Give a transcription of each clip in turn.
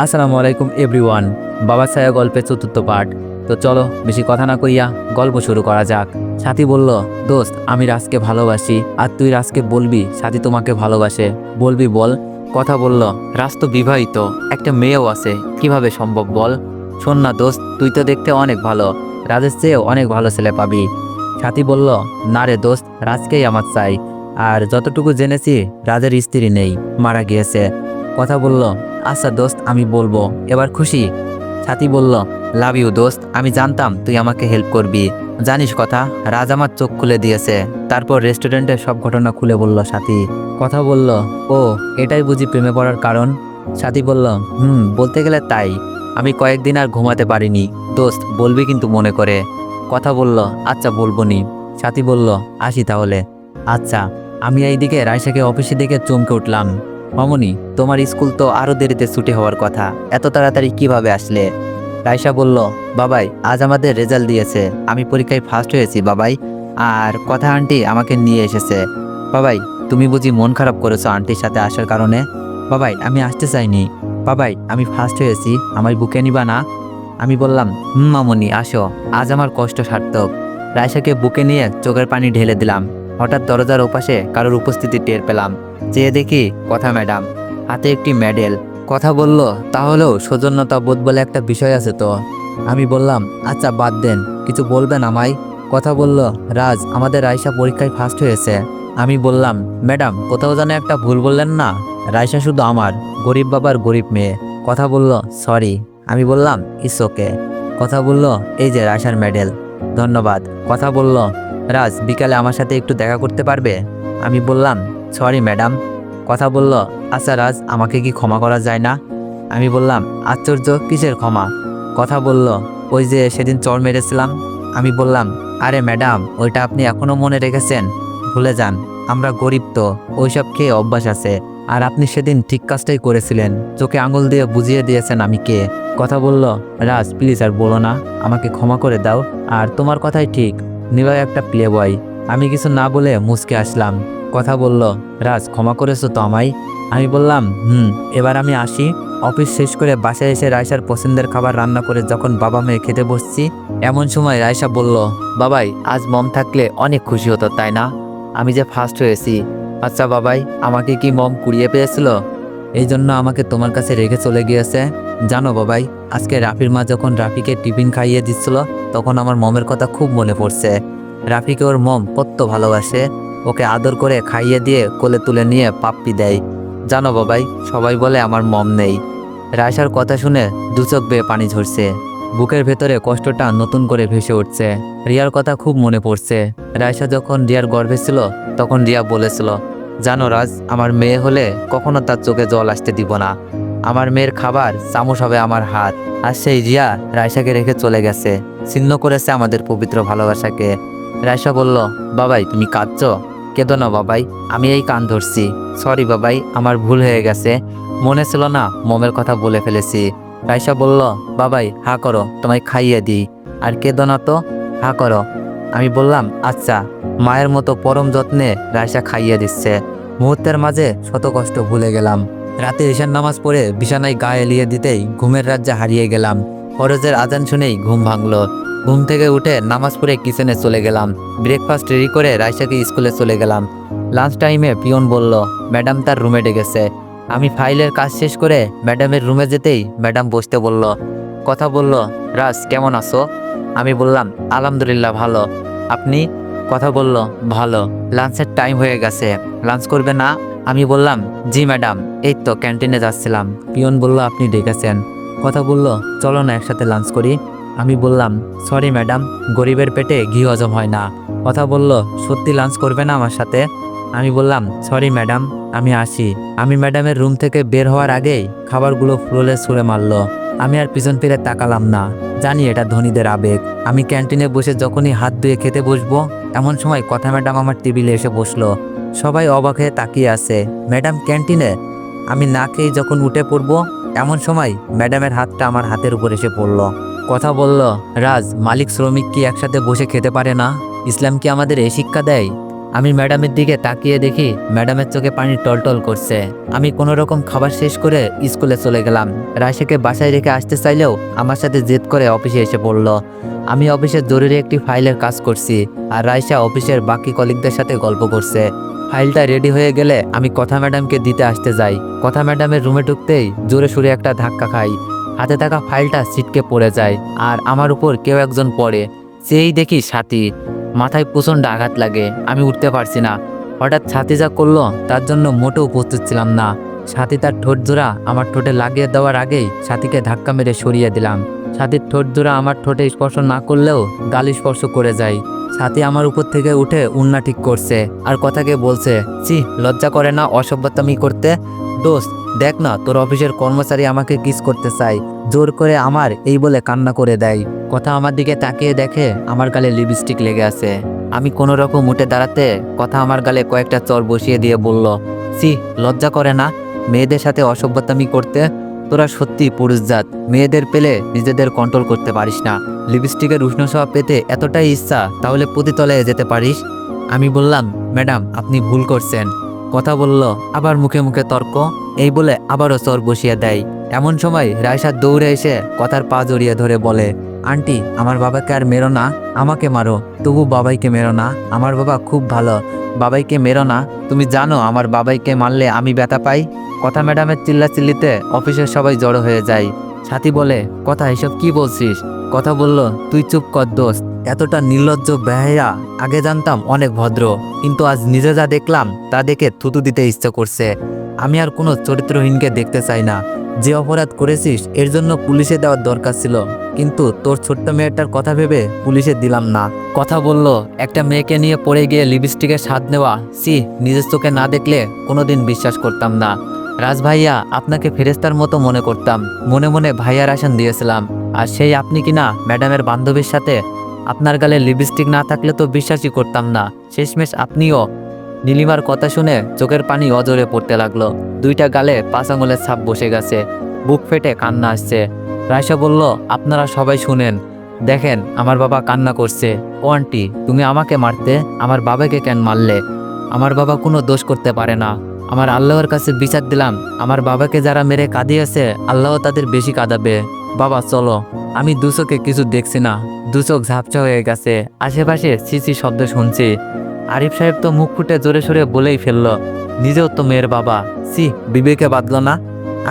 আসসালামু আলাইকুম এভরিওয়ান, বাবা ছায়া গল্পের চতুর্থ পাঠ। তো চলো, বেশি কথা না কইয়া গল্প শুরু করা যাক। সাথী বলল, দোস্ত, আমি রাজকে ভালোবাসি, আর তুই রাজকে বলবি, সাথী তোমাকে ভালোবাসে। বলবি, বল। কথা বলল, রাজ তো বিবাহিত, একটা মেয়েও আছে, কীভাবে সম্ভব বল? শোন না দোস্ত, তুই তো দেখতে অনেক ভালো, রাজের চেয়েও অনেক ভালো ছেলে পাবি। সাথী বলল, না রে দোস্ত, রাজকেই আমার চাই, আর যতটুকু জেনেছি, রাজের স্ত্রী নেই, মারা গিয়েছে। কথা বলল আচ্ছা দোস্ত, আমি বলব। এবার খুশি? সাথী বলল লাভ ইউ দোস্ত। আমি জানতাম তুই আমাকে হেল্প করবি। জানিস কথা, রাজ আমার চোখ খুলে দিয়েছে। তারপর রেস্টুরেন্টের সব ঘটনা খুলে বলল সাথী কথা বলল, ও, এটাই বুঝি প্রেমে পড়ার কারণ? সাথী বলল, হুম, বলতে গেলে তাই। আমি কয়েকদিন আর ঘুমাতে পারিনি। দোস্ত, বলবি কিন্তু মনে করে। কথা বলল আচ্ছা বলব নি। সাথী বলল, আসি তাহলে। আচ্ছা আমি এইদিকে রায়সাকে অফিসে দেখে চমকে উঠলাম। মামনি, তোমার স্কুল তো আরও দেরিতে ছুটি হওয়ার কথা। এত তাড়াতাড়ি কীভাবে আসলে? রাইসা বলল, বাবাই, আজ আমাদের রেজাল্ট দিয়েছে। আমি পরীক্ষায় ফার্স্ট হয়েছি, বাবাই। আর কথা আন্টি আমাকে নিয়ে এসেছে। বাবাই, তুমি বুঝি মন খারাপ করেছ আন্টির সাথে আসার কারণে? বাবাই, আমি আসতে চাইনি। বাবাই, আমি ফার্স্ট হয়েছি আমার বুকে নিবা না? আমি বললাম, হুম মামনি, আসো। আজ আমার কষ্ট সার্থক। রাইসাকে বুকে নিয়ে চোখের পানি ঢেলে দিলাম। হঠাৎ দরজার ওপাশে কারোর উপস্থিতি টের পেলাম। চেয়ে দেখি, কথা ম্যাডাম, হাতে একটি মেডেল। কথা বলল, তাহলেও সৌজন্যতা বোধ বলে একটা বিষয় আছে তো। আমি বললাম আচ্ছা বাদ দেন, কিছু বলবেন আমায়? কথা বলল, রাজ, আমাদের রাইসা পরীক্ষায় ফার্স্ট হয়েছে। আমি বললাম, ম্যাডাম, কোথাও যেন একটা ভুল বললেন না? রাইসা শুধু আমার, গরিব বাবার গরিব মেয়ে। কথা বলল, সরি। আমি বললাম, ইস ওকে। কথা বলল, এই যে রাইসার মেডেল, ধন্যবাদ। কথা বলল, রাজ, বিকালে আমার সাথে একটু দেখা করতে পারবে? আমি বললাম সরি ম্যাডাম কথা বলল আচ্ছা রাজ, আমাকে কি ক্ষমা করা যায় না? আমি বললাম, আশ্চর্য, কিসের ক্ষমা? কথা বলল, ওই যে সেদিন চর মেরেছিলাম। আমি বললাম, আরে ম্যাডাম ওইটা আপনি এখনও মনে রেখেছেন? ভুলে যান, আমরা গরিব তো, ওইসব খেয়ে অভ্যাস আছে, আর আপনি সেদিন ঠিক কাজটাই করেছিলেন, চোখে আঙুল দিয়ে বুঝিয়ে দিয়েছেন আমি কে? কথা বলল, রাজ প্লিজ আর বলো না, আমাকে ক্ষমা করে দাও, আর তোমার কথাই ঠিক, নিলয় একটা প্লে বয় আমি কিছু না বলে মুসকে আসলাম। কথা বলল, রাজ, ক্ষমা করেছ তো আমায়? আমি বললাম, হুম, এবার আমি আসি। অফিস শেষ করে বাসায় এসে রায়সার পছন্দের খাবার রান্না করে যখন বাবা মেয়ে খেতে বসছি, এমন সময় রায়সা বলল, বাবাই, আজ মম থাকলে অনেক খুশি হতো, তাই না? আমি যে ফার্স্ট হয়েছি। আচ্ছা বাবাই, আমাকে কি মম কুড়িয়ে পেয়েছিল? এই জন্য আমাকে তোমার কাছে রেখে চলে গিয়েছে। জানো বাবাই, আজকে রাফির মা যখন রাফিকে টিফিন খাইয়ে দিচ্ছিল, তখন আমার মমের কথা খুব মনে পড়ছে। রাফিকে ওর মম কত ভালোবাসে। ওকে আদর করে খাইয়ে দিয়ে কোলে তুলে নিয়ে পাপ্পি দেয়। জানো বাবাই, সবাই বলে আমার মম নেই। রায়সার কথা শুনে দু চোখ বেয়ে পানি ঝরছে। বুকের ভেতরে কষ্টটা নতুন করে ভেসে উঠছে। রিয়ার কথা খুব মনে পড়ছে। রায়সা যখন রিয়ার গর্ভে ছিল, তখন রিয়া বলেছিল, জানো রাজ, আমার মেয়ে হলে কখনো তার চোখে জল আসতে দিব না। আমার মেয়ের খাবার চামচ হবে আমার হাত। আর সেই রিয়া রায়সাকে রেখে চলে গেছে। ছিন্ন করেছে আমাদের পবিত্র ভালোবাসাকে। রায়সা বলল, বাবাই, তুমি কাঁদছো? কেঁদো না বাবাই, আমি এই কান ধরছি। সরি বাবাই, আমার ভুল হয়ে গেছে। মনে ছিল না, মমের কথা বলে ফেলেছি। রাইসা বলল, বাবাই, হা করো, তোমায় খাইয়ে দিই। আর কেঁদো না তো, হা করো। আমি বললাম আচ্ছা। মায়ের মতো পরম যত্নে রাইসা খাইয়ে দিচ্ছে। মুহূর্তের মাঝে শত কষ্ট ভুলে গেলাম। রাতে ঈশান নামাজ পড়ে বিছানায় গায়ে এলিয়ে দিতেই ঘুমের রাজ্যে হারিয়ে গেলাম। ফরজের আজান শুনেই ঘুম ভাঙলো। ঘুম থেকে উঠে নামাজ পড়ে কিচেনে চলে গেলাম। ব্রেকফাস্ট রেডি করে রাইসাকে স্কুলে চলে গেলাম। লাঞ্চ টাইমে পিয়ন বলল, ম্যাডাম তার রুমে ডেকেছে। আমি ফাইলের কাজ শেষ করে ম্যাডামের রুমে যেতেই ম্যাডাম বসতে বলল, কথা বলল, রাজ, কেমন আছো? আমি বললাম, আলহামদুলিল্লাহ, ভালো। আপনি? কথা বলল, ভালো। লাঞ্চের টাইম হয়ে গেছে। লাঞ্চ করবে না? আমি বললাম, জি, ম্যাডাম। এই তো ক্যান্টিনে যাচ্ছিলাম। পিয়ন বলল, আপনি ডেকেছেন। কথা বলল, চলো না একসাথে লাঞ্চ করি। আমি বললাম সরি ম্যাডাম গরিবের পেটে ঘি হজম হয় না। কথা বলল, সত্যি লাঞ্চ করবে না আমার সাথে? আমি বললাম সরি ম্যাডাম আমি আসি। আমি ম্যাডামের রুম থেকে বের হওয়ার আগেই খাবারগুলো ফ্লোরে ছুঁড়ে মারলো। আমি আর পিছন ফিরে তাকালাম না। জানি এটা ধনীদের আবেগ। আমি ক্যান্টিনে বসে যখনই হাত ধুয়ে খেতে বসবো, এমন সময় কথা ম্যাডাম আমার টেবিলে এসে বসল। সবাই অবাক হয়ে তাকিয়ে আছে। ম্যাডাম ক্যান্টিনে? আমি না খেয়ে যখন উঠে পড়ব, এমন সময় ম্যাডামের হাতটা আমার হাতের উপর এসে পড়ল। কথা বলল, রাজ, মালিক শ্রমিক কি একসাথে বসে খেতে পারে না? ইসলাম কি আমাদের এই শিক্ষা দেয়? আমি ম্যাডামের দিকে তাকিয়ে দেখি ম্যাডামের চোখে পানি টলটল করছে। আমি কোনো রকম খাবার শেষ করে স্কুলে চলে গেলাম। রায়সাকে বাসায় রেখে আসতে চাইলেও আমার সাথে জেদ করে অফিসে এসে পড়ল। আমি অফিসে জরুরি একটি ফাইলের কাজ করছি আর রায়সা অফিসের বাকি কলিগদের সাথে গল্প করছে। ফাইলটা রেডি হয়ে গেলে আমি কথা ম্যাডামকে দিতে আসতে যাই। কথা ম্যাডামের রুমে ঢুকতেই জোরে সুরে একটা ধাক্কা খাই। হাতে থাকা ফাইলটা ছিটকে পড়ে যায় আর আমার উপর কেউ একজন পড়ে। সেই দেখি সাথী মাথায় প্রচণ্ড আঘাত লাগে, আমি উঠতে পারছি না। হঠাৎ ছাতি যা করল, তার জন্য মোটেও প্রস্তুত ছিলাম না। সাথী তার ঠোঁট জোড়া আমার ঠোঁটে লাগিয়ে দেওয়ার আগেই সাথীকে ধাক্কা মেরে সরিয়ে দিলাম। সাথীর ঠোঁট জোড়া আমার ঠোঁটে স্পর্শ না করলেও গাল স্পর্শ করে যায়। সাথী আমার উপর থেকে উঠে উন্না ঠিক করছে আর কথাকে বলছে চি লজ্জা করে না অসভ্যতামি করতে? দোস্ত, দেখ না, তোর অফিসের কর্মচারী আমাকে কিস করতে চাই জোর করে আমার এই বলে কান্না করে দেয়। কথা আমার দিকে তাকিয়ে দেখে আমার গালে লিপস্টিক লেগে আছে। আমি কোনো রকম উঠে দাঁড়াতে কথা আমার গালে কয়েকটা চর বসিয়ে দিয়ে বলল সি লজ্জা করে না? মেয়েদের সাথে অসভ্যতামি করতে তোরা সত্যি পুরুষজাত মেয়েদের পেলে নিজেদের কন্ট্রোল করতে পারিস না। লিপস্টিকের উষ্ণ স্বভাব পেতে এতটাই ইচ্ছা, তাহলে প্রতিতলায় যেতে পারিস? আমি বললাম, ম্যাডাম, আপনি ভুল করছেন। কথা বলল, আবার মুখে মুখে তর্ক, এই বলে আবারও চর বসিয়ে দেয়। এমন সময় রায়সা দৌড়ে এসে কথার পা জড়িয়ে ধরে বলে, আন্টি, আমার বাবাকে আর মেরো না, আমাকে মারো। তবু বাবাইকে মেরো না, আমার বাবা খুব ভালো। বাবাইকে মেরো না, তুমি জানো আমার বাবাইকে মারলে আমি ব্যথা পাই? কথা ম্যাডামের চিল্লাচিল্লিতে অফিসের সবাই জড়ো হয়ে যায়। সাথী বলে, কথা, এসব কি বলছিস? কথা বলল, তুই চুপ কর দোস্ত। এতটা নির্লজ্জ বেহায়া, আগে জানতাম অনেক ভদ্র, কিন্তু আজ নিজে যা দেখলাম, তা দেখে থুতু দিতে ইচ্ছে করছে। আমি আর কোনো চরিত্রহীনকে দেখতে চাই না। যে অপরাধ করেছিস, এর জন্য পুলিশে দেওয়ার দরকার ছিল। কিন্তু তোর ছোট্ট মেয়েটার কথা ভেবে পুলিশে দিলাম না। কথা বলল, একটা মেয়েকে নিয়ে পড়ে গিয়ে লিপস্টিকের স্বাদ নেওয়া সি নিজের চোখে না দেখলে কোনোদিন বিশ্বাস করতাম না। রাজ ভাইয়া, আপনাকে ফেরেস্তার মতো মনে করতাম। মনে মনে ভাইয়ার আসন দিয়েছিলাম। আর সেই আপনি কিনা ম্যাডামের বান্ধবীর সাথে? আপনার গালে লিপস্টিক না থাকলে তো বিশ্বাসই করতাম না। শেষমেশ আপনিও নীলিমার কথা শুনে চোখের পানি অজরে পড়তে লাগল। দুইটা গালে পাঁচ আঙুলের ছাপ বসে গেছে। বুক ফেটে কান্না আসছে। রায়সা বলল, আপনারা সবাই শুনেন। দেখেন, আমার বাবা কান্না করছে। ও আন্টি, তুমি আমাকে মারতে, আমার বাবাকে কেন মারলে? আমার বাবা কোনো দোষ করতে পারে না। আমার আল্লাহর কাছে বিচার দিলাম। আমার বাবাকে যারা মেরে কাঁদিয়েছে আল্লাহ তাদের বেশি কাঁদাবে। বাবা, চলো। আমি দুচোখে কিছু দেখছি না। দুচোখ ঝাপসা হয়ে গেছে। আশেপাশে সিসি শব্দ শুনছি। আরিফ সাহেব তো মুখ ফুটে জোরে সোরে বলেই ফেলল, নিজেও তো মেয়ের বাবা। সি বিবেকে বাঁধল না?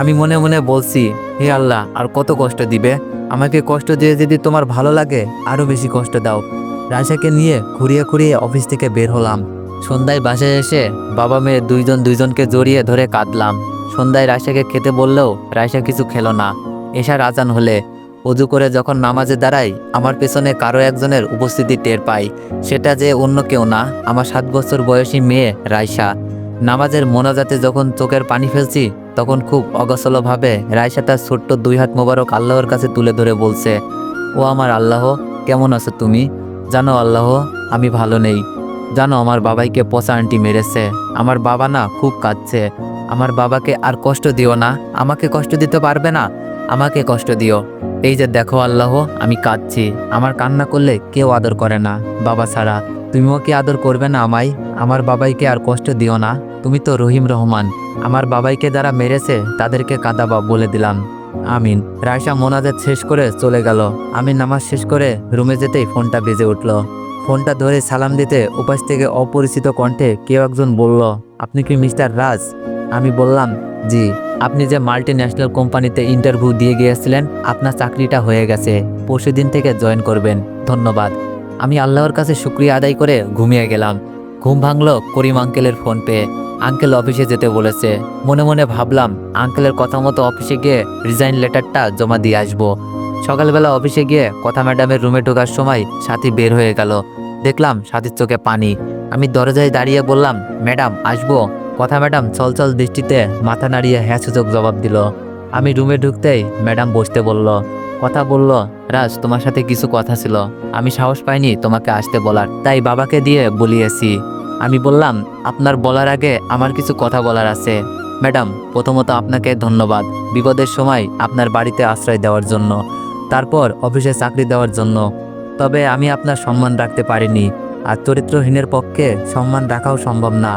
আমি মনে মনে বলছি, হে আল্লাহ, আর কত কষ্ট দিবে? আমাকে কষ্ট দিয়ে যদি তোমার ভালো লাগে আরও বেশি কষ্ট দাও। রায়সাকে নিয়ে খুঁড়িয়ে খুঁড়িয়ে অফিস থেকে বের হলাম। সন্ধ্যায় বাসায় এসে বাবা মেয়ে দুইজন দুইজনকে জড়িয়ে ধরে কাঁদলাম। সন্ধ্যায় রায়সাকে খেতে বললেও রায়সা কিছু খেলো না। এশার আজান হলে অজু করে যখন নামাজে দাঁড়াই, আমার পেছনে কারও একজনের উপস্থিতি টের পাই। সেটা যে অন্য কেউ না, আমার সাত বছর বয়সী মেয়ে রায়সা নামাজের মোনাজাতে যখন চোখের পানি ফেলছি, তখন খুব অগসলভাবে রায়সা তার ছোট্ট দুই হাত মোবারক আল্লাহর কাছে তুলে ধরে বলছে, ও আমার আল্লাহ, কেমন আছো তুমি? জানো আল্লাহ, আমি ভালো নেই। জানো, আমার বাবাইকে পচা আন্টি মেরেছে। আমার বাবা না খুব কাঁদছে। আমার বাবাকে আর কষ্ট দিও না। আমাকে কষ্ট দিতে পারবে না? আমাকে কষ্ট দিও। এই যে দেখো আল্লাহ, আমি কাঁদছি। আমার কান্না করলে কেউ আদর করে না, বাবা ছাড়া। তুমিও কি আদর করবে না আমায়? আমার বাবাইকে আর কষ্ট দিও না। তুমি তো রহিম রহমান। আমার বাবাইকে যারা মেরেছে, তাদেরকে কাঁদাবা বলে দিলাম। আমিন। রায়সা মোনাজাত শেষ করে চলে গেল। আমি নামাজ শেষ করে রুমে যেতেই ফোনটা বেজে উঠল। ফোনটা ধরে সালাম দিতে উপাস থেকে অপরিচিত কণ্ঠে কেউ একজন বলল, আপনি কি মিস্টার রাজ? আমি বললাম, জি, আপনি যে মাল্টি ন্যাশনাল কোম্পানিতে ইন্টারভিউ দিয়ে গিয়েছিলেন, আপনার চাকরিটা হয়ে গেছে। পরশু দিন থেকে জয়েন করবেন। ধন্যবাদ। আমি আল্লাহর কাছে শুক্রিয়া আদায় করে ঘুমিয়ে গেলাম। ঘুম ভাঙল করিম আঙ্কেলের ফোন পেয়ে। আঙ্কেল অফিসে যেতে বলেছে। মনে মনে ভাবলাম, আঙ্কেলের কথা মতো অফিসে গিয়ে রিজাইন লেটারটা জমা দিয়ে আসব। সকালবেলা অফিসে গিয়ে কথা ম্যাডামের রুমে ঢোকার সময় সাথী বের হয়ে গেল। দেখলাম সাথীর চোখে পানি। আমি দরজায় দাঁড়িয়ে বললাম, ম্যাডাম, আসব? কথা ম্যাডাম চলচল দৃষ্টিতে মাথা নাড়িয়ে হ্যাঁ সূচক জবাব দিল। আমি রুমে ঢুকতেই ম্যাডাম বসতে বলল, কথা বলল, রাজ, তোমার সাথে কিছু কথা ছিল। আমি সাহস পাইনি তোমাকে আসতে বলার, তাই বাবাকে দিয়ে বলিয়েছি। আমি বললাম, আপনার বলার আগে আমার কিছু কথা বলার আছে। ম্যাডাম, প্রথমত আপনাকে ধন্যবাদ বিপদের সময় আপনার বাড়িতে আশ্রয় দেওয়ার জন্য। তারপর অফিসে চাকরি দেওয়ার জন্য। তবে আমি আপনার সম্মান রাখতে পারিনি, আর চরিত্রহীনের পক্ষে সম্মান রাখাও সম্ভব না।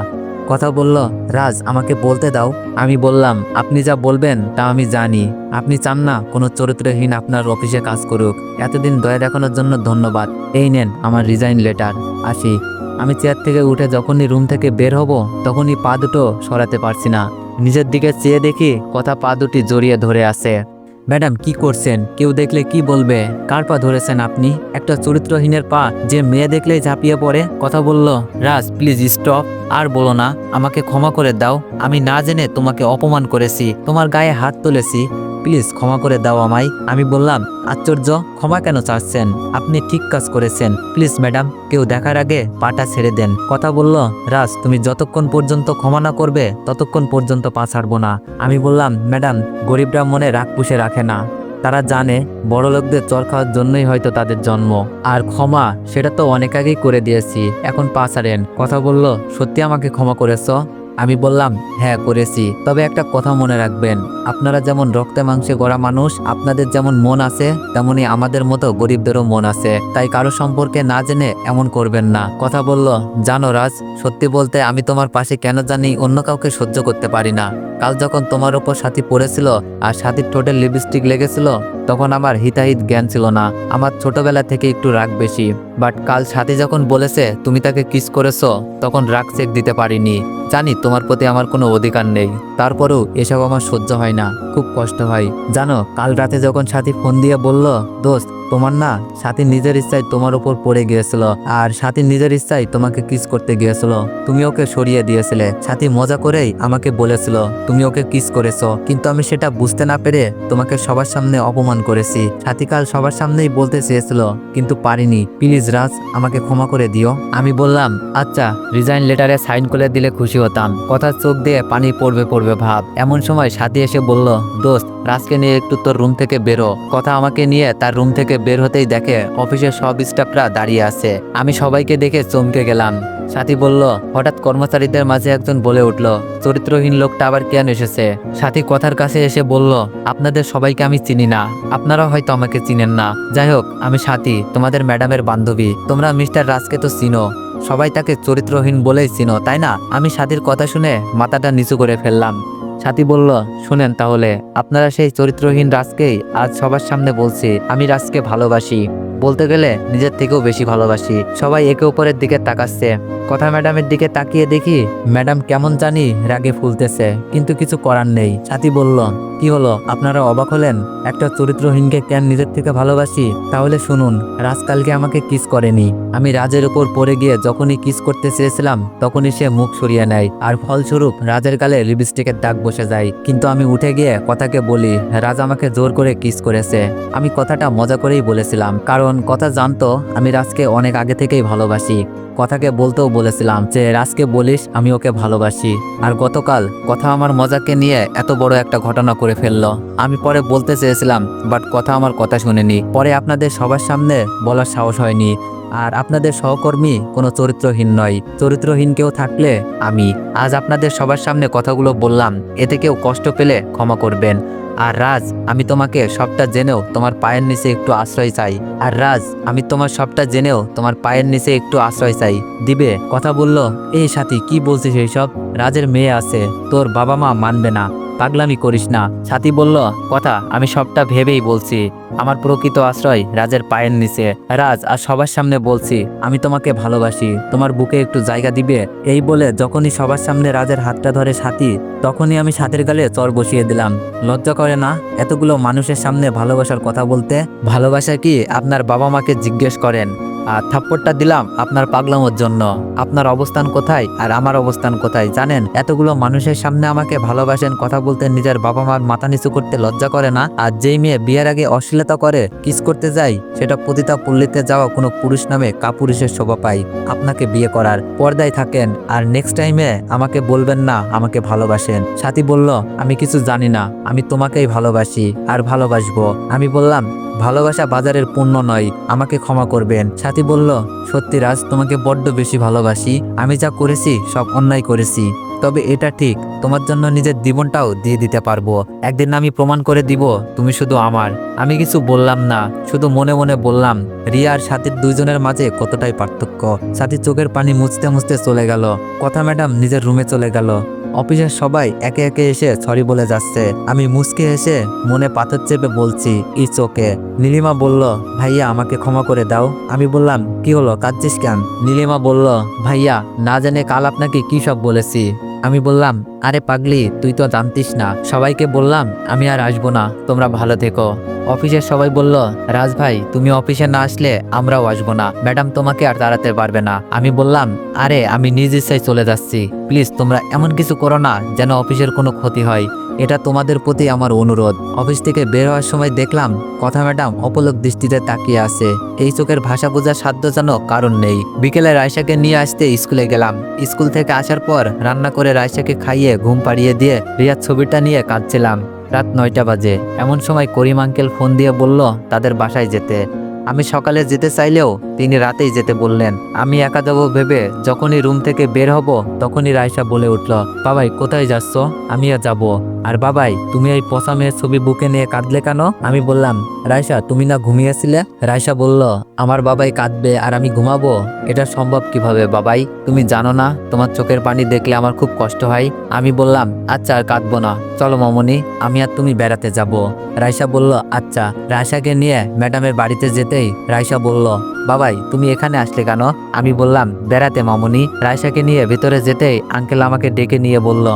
কথা বলল, রাজ, আমাকে বলতে দাও। আমি বললাম, আপনি যা বলবেন তা আমি জানি। আপনি চান না কোনো চরিত্রহীন আপনার অফিসে কাজ করুক। এতদিন দয়া দেখানোর জন্য ধন্যবাদ। এই নেন আমার রিজাইন লেটার। আসি। আমি চেয়ার থেকে উঠে যখনই রুম থেকে বের হব, তখনই পা দুটো সরাতে পারছি না। নিজের দিকে চেয়ে দেখি, কথা পা দুটি জড়িয়ে ধরে আছে। ম্যাডাম, কি করছেন? কেউ দেখলে কি বলবে? কার পা ধরেছেন আপনি? একটা চরিত্রহীনের পা যে মেয়ে দেখলেই ঝাঁপিয়ে পড়ে, কথা বলল, রাজ, প্লিজ স্টপ, আর বলো না, আমাকে ক্ষমা করে দাও। আমি না জেনে তোমাকে অপমান করেছি, তোমার গায়ে হাত তুলেছি প্লিজ ক্ষমা করে দাও আমায়। আমি বললাম, আশ্চর্য, ক্ষমা কেন চাচ্ছেন? আপনি ঠিক কাজ করেছেন। প্লিজ, ম্যাডাম, কেউ দেখার আগে পাটা ছেড়ে দেন। কথা বলল, রাজ, তুমি যতক্ষণ পর্যন্ত ক্ষমা না করবে, ততক্ষণ পর্যন্ত পা ছাড়বো না। আমি বললাম, ম্যাডাম, গরিবরা মনে রাগ পুষে রাখে না। তারা জানে, বড় লোকদের চর খাওয়ার জন্যই হয়তো তাদের জন্ম। আর ক্ষমা, সেটা তো অনেক আগেই করে দিয়েছি। এখন পা ছাড়েন। কথা বলল, সত্যি আমাকে ক্ষমা করেছ? আমি বললাম হ্যাঁ করেছি। তবে একটা কথা মনে রাখবেন, আপনারা যেমন রক্তে মাংসে গড়া মানুষ, আপনাদের যেমন মন আছে, তেমনি আমাদের মতো গরিবদেরও মন আছে। তাই কারও সম্পর্কে না জেনে এমন করবেন না। কথা বলল, জানো রাজ, সত্যি বলতে আমি তোমার পাশে কেন জানি অন্য কাউকে সহ্য করতে পারি না। কাল যখন তোমার ওপর সাথী পড়েছিল আর সাথীর ঠোঁটে লিপস্টিক লেগেছিল, তখন আমার হিতাহিত জ্ঞান ছিল না। আমার ছোটবেলা থেকে একটু রাগ বেশি। বাট কাল সাথী যখন বলেছে, তুমি তাকে কিস করেছ, তখন রাগ চেক দিতে পারিনি। জানি তোমার প্রতি আমার কোনো অধিকার নেই। তারপরেও এসব আমার সহ্য হয় না। খুব কষ্ট হয়। জানো, কাল রাতে যখন সাথী ফোন দিয়ে বলল, দোস্ত তোমার না সাথী নিজের ইচ্ছায় তোমার উপর পড়ে গিয়েছিল, আর সাথী নিজের ইচ্ছায় তোমাকে কিস করতে গিয়েছিল। তুমি ওকে সরিয়ে দিয়েছিলে। সাথী মজা করেই আমাকে বলেছিল, তুমি ওকে কিস করেছ। কিন্তু আমি সেটা বুঝতে না পেরে তোমাকে সবার সামনে অপমান করেছি। সাথী কাল সবার সামনেই বলতে চেয়েছিল, কিন্তু পারিনি। প্লিজ রাজ, আমাকে ক্ষমা করে দিও। আমি বললাম আচ্ছা রিজাইন লেটারে সাইন করে দিলে খুশি হতাম। কথার চোখ দিয়ে পানি পড়বে পড়বে ভাব। এমন সময় সাথী এসে বলল, দোস্ত রাজকে নিয়ে একটু তোর রুম থেকে বেরো। কথা আমাকে নিয়ে তার রুম থেকে বের হতেই দেখে অফিসের সব স্টাফরা দাঁড়িয়ে আছে। আমি সবাইকে দেখে চমকে গেলাম। সাথী বলল, হঠাৎ কর্মচারীদের মাঝে একজন বলে উঠল, চরিত্রহীন লোকটা আবার কেন এসেছে? সাথী কথার কাছে এসে বলল, আপনাদের সবাইকে আমি চিনি না। আপনারা হয়তো আমাকে চিনেন না। যাই হোক, আমি সাথী, তোমাদের ম্যাডামের বান্ধবী। তোমরা মিস্টার রাজকে তো চিনো। সবাই তাকে চরিত্রহীন বলেই চিনো, তাই না? আমি সাথীর কথা শুনে মাথাটা নিচু করে ফেললাম। সাথী বলল, শুনেন তাহলে, আপনারা সেই চরিত্রহীন রাজকেই আজ সবার সামনে বলছি, আমি রাজকে ভালোবাসি। বলতে গেলে, নিজের থেকেও বেশি ভালোবাসি। সবাই একে অপরের দিকে তাকাচ্ছে। কথা ম্যাডামের দিকে তাকিয়ে দেখি ম্যাডাম কেমন জানি রাগে ফুলতেছে, কিন্তু কিছু করার নেই। সাথী বলল, কি হলো? আপনারা অবাক হলেন? একটা চরিত্রহীনকে কেন নিজের থেকে ভালোবাসি? তাহলে শুনুন, রাজ কালকে আমাকে কিস করেনি। আমি রাজের উপর পড়ে গিয়ে যখনই কিস করতে চেয়েছিলাম, তখনই সে মুখ সরিয়ে নেয়। আর ফলস্বরূপ, রাজের গালে লিপস্টিকের দাগ বসে যায়। কিন্তু আমি উঠে গিয়ে কথাকে বলি, রাজ আমাকে জোর করে কিস করেছে। আমি কথাটা মজা করেই বলেছিলাম, কারণ কথা জানতো, আমি রাজকে অনেক আগে থেকেই ভালোবাসি। কথাকে বলতেও বলেছিলাম যে, রাজকে বলিস, আমি ওকে ভালোবাসি। আর গতকাল কথা আমার মজাকে নিয়ে এত বড় একটা ঘটনা করে ফেলল। আমি পরে বলতে চেয়েছিলাম, বাট কথা আমার কথা শুনেনি। পরে আপনাদের সবার সামনে বলার সাহস হয়নি। আর আপনাদের সহকর্মী কোনো চরিত্রহীন নয়। চরিত্রহীন কেউ থাকলে আমি। আজ আপনাদের সবার সামনে কথাগুলো বললাম। এতে কেউ কষ্ট পেলে ক্ষমা করবেন। আর রাজ, আমি তোমাকে সবটা জেনেও তোমার পায়ের নিচে একটু আশ্রয় চাই। আর রাজ, আমি তোমার সবটা জেনেও তোমার পায়ের নিচে একটু আশ্রয় চাই। দিবে, কথা বলল, এই সাথী, কি বলছিস এইসব? রাজের মেয়ে আছে। তোর বাবা মা মানবে না। পাগলামি করিস না। সাথী বলল, কথা, আমি সবটা ভেবেই বলছি। আমার প্রকৃত আশ্রয় রাজের পায়ের নিচে। রাজ আর সবার সামনে বলছি, আমি তোমাকে ভালোবাসি। তোমার বুকে একটু জায়গা দিবে। এই বলে যখনই সবার সামনে রাজের হাতটা ধরে সাথী তখনই আমি সাথের গালে চর বসিয়ে দিলাম। লজ্জা করে না, এতগুলো মানুষের সামনে ভালোবাসার কথা বলতে? ভালোবাসা কি আপনার বাবা মাকে জিজ্ঞেস করেন? আর থাপ্পড়টা দিলাম আপনার পাগলামোর জন্য। আপনার অবস্থান কোথায় আর আমার অবস্থান কোথায় জানেন? এতগুলো মানুষের সামনে আমাকে ভালোবাসেন, কথা বলতে নিজের বাবা মার মাথা নিচু করতে লজ্জা করে না? আর যেই মেয়ে বিয়ের আগে অশ্লীলতা করে, কিস করতে যায়, সেটা পতিতা পল্লীতে যাওয়া কোনো পুরুষ নামে কাপুরুষের শোভা পাই আপনাকে বিয়ে করার পর্দায় থাকেন আর নেক্সট টাইমে আমাকে বলবেন না, আমাকে ভালোবাসেন। সাথী বলল, আমি কিছু জানি না, আমি তোমাকেই ভালোবাসি আর ভালোবাসবো। আমি বললাম, ভালোবাসা বাজারের পণ্য নয়, আমাকে ক্ষমা করবেন। সাথী বলল, সত্যি রাজ, তোমাকে বড্ড বেশি ভালোবাসি। আমি যা করেছি, সব অন্যায় করেছি। তবে এটা ঠিক, তোমার জন্য নিজের জীবনটাও দিয়ে দিতে পারব। একদিন আমি প্রমাণ করে দিব, তুমি শুধু আমার। আমি কিছু বললাম না, শুধু মনে মনে বললাম, রিয়া আর সাথীর দুইজনের মাঝে কতটাই পার্থক্য। সাথী চোখের পানি মুছতে মুছতে চলে গেল। কথা ম্যাডাম নিজের রুমে চলে গেল। অফিসের সবাই একে একে এসে সরি বলে যাচ্ছে। আমি মুসকে এসে মনে পাথর চেপে বলছি ই ওকে নীলিমা বলল, ভাইয়া, আমাকে ক্ষমা করে দাও। আমি বললাম, কি হলো? কাঁদছিস কেন? নীলিমা বলল, ভাইয়া, না জানে কাল আপনাকে কি সব বলেছি? আমি বললাম, আরে পাগলি, তুই তো জানতিস না। সবাইকে বললাম, আমি আর আসব না, তোমরা ভালো থেকো। অফিসের সবাই বলল, রাজ ভাই, তুমি অফিসে না আসলে আমরাও আসব না। ম্যাডাম তোমাকে আর দাঁড়াতে পারবে না। আমি বললাম, আরে, আমি নিজ ইচ্ছায় চলে যাচ্ছি। প্লিজ, তোমরা এমন কিছু করো না, যেন অফিসের কোনো ক্ষতি হয়। এটা তোমাদের প্রতি আমার অনুরোধ। অফিস থেকে বের হওয়ার সময় দেখলাম, কথা ম্যাডাম অপলক দৃষ্টিতে তাকিয়ে আছে। এই চোখের ভাষা বোঝার সাধ্য যেন কারণ নেই। বিকেলে রায়সাকে নিয়ে আসতে স্কুলে গেলাম। স্কুল থেকে আসার পর রান্না করে রায়সাকে খাইয়ে ঘুম পাড়িয়ে দিয়ে রিয়ার ছবিটা নিয়ে কাঁদছিলাম। রাত নয়টা বাজে। এমন সময় করিম আঙ্কেল ফোন দিয়ে বলল, তাদের বাসায় যেতে। আমি সকালে যেতে চাইলেও তিনি রাতেই যেতে বললেন। আমি একা যাব ভেবে যখনই রুম থেকে বের হব তখনই রায়সা বলে উঠল, বাবাই, কোথায় যাচ্ছ? আমি আর যাব। আর বাবাই, তুমি এই পচা মেয়ের ছবি বুকে নিয়ে কাঁদলে কেন? আমি বললাম রায়সা তুমি না ঘুমিয়েছিলে? রায়সা বলল, আমার বাবাই কাঁদবে আর আমি ঘুমাবো? এটা সম্ভব কীভাবে, বাবাই? তুমি জানো না? তোমার চোখের পানি দেখলে আমার খুব কষ্ট হয়। আমি বললাম আচ্ছা আর কাঁদবো না। চলো মামনি, আমি আর তুমি বেড়াতে যাব। রায়সা বলল আচ্ছা। রায়সাকে নিয়ে ম্যাডামের বাড়িতে যেতেই রায়সা বলল, বাবাই, তুমি এখানে আসলে কেন? আমি বললাম, বেড়াতে মামনি। রায়সাকে নিয়ে ভিতরে যেতেই আঙ্কেল আমাকে ডেকে নিয়ে বলল,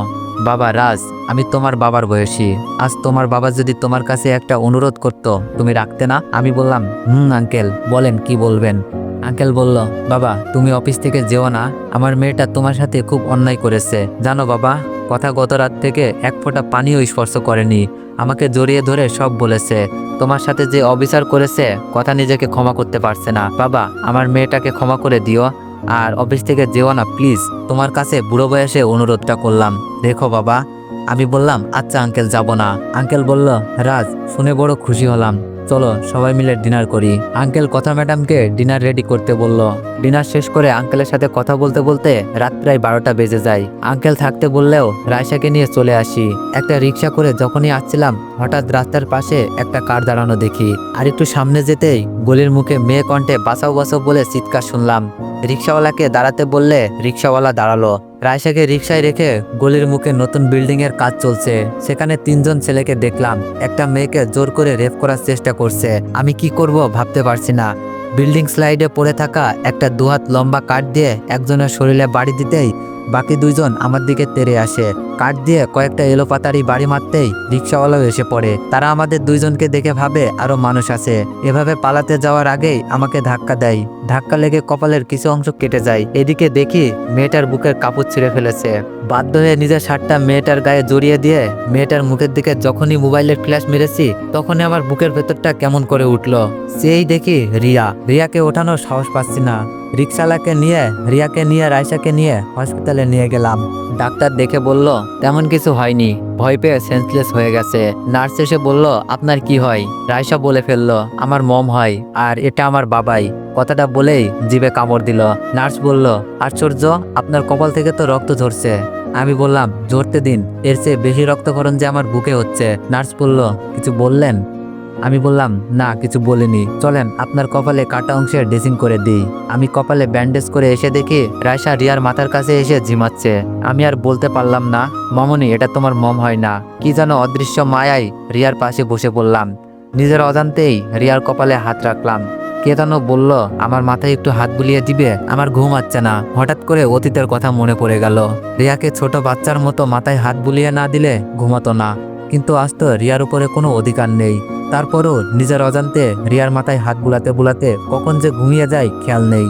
বাবা, রাজ, আমি তোমার বাবার বয়সী। আজ তোমার বাবা যদি তোমার কাছে একটা অনুরোধ করত, তুমি রাখতে না? আমি বললাম, হুম, আঙ্কেল, বলেন, কি বলবেন? আঙ্কেল বলল, বাবা, তুমি অফিস থেকে যেও না, আমার মেয়েটা তোমার সাথে খুব অন্যায় করেছে। জানো, বাবা, কথা গত রাত থেকে এক ফোঁটা পানিও স্পর্শ করেনি। আমাকে জড়িয়ে ধরে সব বলেছে। তোমার সাথে যে অবিচার করেছে, কথা নিজেকে ক্ষমা করতে পারছে না। বাবা, আমার মেয়েটাকে ক্ষমা করে দিও। আর অফিস থেকে যেও না, প্লিজ। তোমার কাছে বুড়ো বয়সে অনুরোধটা করলাম। দেখো বাবা, আমি বললাম আচ্ছা আঙ্কেল, যাব না। আঙ্কেল বলল, রাজ, শুনে বড় খুশি হলাম। চলো, সবাই মিলে ডিনার করি। আঙ্কেল কথা ম্যাডামকে ডিনার রেডি করতে বলল। ডিনার শেষ করে আঙ্কেলের সাথে কথা বলতে বলতে রাত প্রায় বারোটা বেজে যায়। আঙ্কেল থাকতে বললেও রায়সাকে নিয়ে চলে আসি। একটা রিক্সা করে যখনই আসছিলাম, হঠাৎ রাস্তার পাশে একটা কার দাঁড়ানো দেখি। আর একটু সামনে যেতেই গলির মুখে মেয়ে কণ্ঠে বাঁচাও বাঁচাও বলে চিৎকার শুনলাম। রিক্সাওয়ালাকে দাঁড়াতে বললে রিক্সাওয়ালা দাঁড়াল। রায়সাকে রিক্সায় রেখে গলির মুখে নতুন বিল্ডিং এর কাজ চলছে। সেখানে তিনজন ছেলেকে দেখলাম। একটা মেয়েকে জোর করে রেপ করার চেষ্টা করছে। আমি কি করব ভাবতে পারছি না। বিল্ডিং স্লাইডে পড়ে থাকা একটা দুহাত লম্বা কাঠ দিয়ে একজনের শরীরে বাড়ি দিতেই বাকি দুইজন আমার দিকে তেড়ে আসে। কাঠ দিয়ে কয়েকটা এলোপাতারি বাড়ি মারতেই রিক্সাওয়ালাও এসে পড়ে। তারা আমাদের দুইজনকে দেখে ভাবে আরও মানুষ আছে। এভাবে পালাতে যাওয়ার আগেই আমাকে ধাক্কা দেয়। ধাক্কা লেগে কপালের কিছু অংশ কেটে যায়। এদিকে দেখি মেয়েটার বুকের কাপড় ছিঁড়ে ফেলেছে। বাধ্য হয়ে নিজের শার্টটা মেয়েটার গায়ে জড়িয়ে দিয়ে মেয়েটার মুখের দিকে যখনই মোবাইলের ফ্ল্যাশ মেরেছি, তখনই আমার বুকের ভেতরটা কেমন করে উঠল। সেই দেখি রিয়া। রিয়াকে ওঠানোর সাহস পাচ্ছি না। রিক্সাওয়ালাকে নিয়ে, রিয়াকে নিয়ে রায়সাকে নিয়ে হসপিটালে নিয়ে গেলাম। ডাক্তার দেখে বলল, তেমন কিছু হয়নি। ভয় পেয়ে সেন্সলেস হয়ে গেছে। নার্স এসে বলল, আপনার কি হয়? রায়সা বলে ফেলল, আমার মম হয় আর এটা আমার বাবাই। কথাটা বলেই জিভে কামড় দিল। নার্স বলল, আশ্চর্য, আপনার কপাল থেকে তো রক্ত ঝরছে। আমি বললাম, ঝরতে দিন, এর চেয়ে বেশি রক্তকরণ যে আমার বুকে হচ্ছে। নার্স বলল, কিছু বললেন? আমি বললাম, না, কিছু বলিনি। চলেন, আপনার কপালে কাটা অংশের ড্রেসিং করে দিই। আমি কপালে ব্যান্ডেজ করে এসে দেখি রায়সা রিয়ার মাথার কাছে এসে ঝিমাচ্ছে। আমি আর বলতে পারলাম না, মমনি, এটা তোমার মম হয় না। কি যেন অদৃশ্য মায়ায় রিয়ার পাশে বসে পড়লাম। নিজের অজান্তেই রিয়ার কপালে হাত রাখলাম। কে যেন বলল, আমার মাথায় একটু হাত বুলিয়ে দিবে, আমার ঘুম আসছে না। হঠাৎ করে অতীতের কথা মনে পড়ে গেল। রিয়াকে ছোট বাচ্চার মতো মাথায় হাত বুলিয়ে না দিলে ঘুমাতো না। কিন্তু আজ তো রিয়ার উপরে কোনো অধিকার নেই। তারপরও নিজের অজান্তে রিয়ার মাথায় হাত বুলাতে বুলাতে কখন যে ঘুমিয়ে যায় খেয়াল নেই।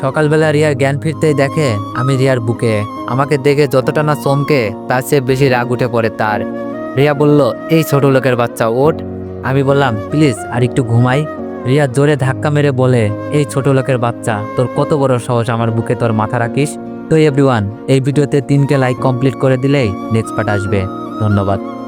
সকালবেলা রিয়ার জ্ঞান ফিরতেই দেখে, আমি রিয়ার বুকে। আমাকে দেখে যতটা না চমকে, তার চেয়ে বেশি রাগ উঠে পড়ে তার। রিয়া বলল, এই ছোট লোকের বাচ্চা, ওঠ। আমি বললাম, প্লিজ, আর একটু ঘুমাই। রিয়া জোরে ধাক্কা মেরে বলে, এই ছোট লোকের বাচ্চা, তোর কত বড় সাহস আমার বুকে, তোর মাথা রাখিস? তো এভরিওয়ান, এই ভিডিওতে তিনকে লাইক কমপ্লিট করে দিলেই নেক্সট পার্ট আসবে। ধন্যবাদ।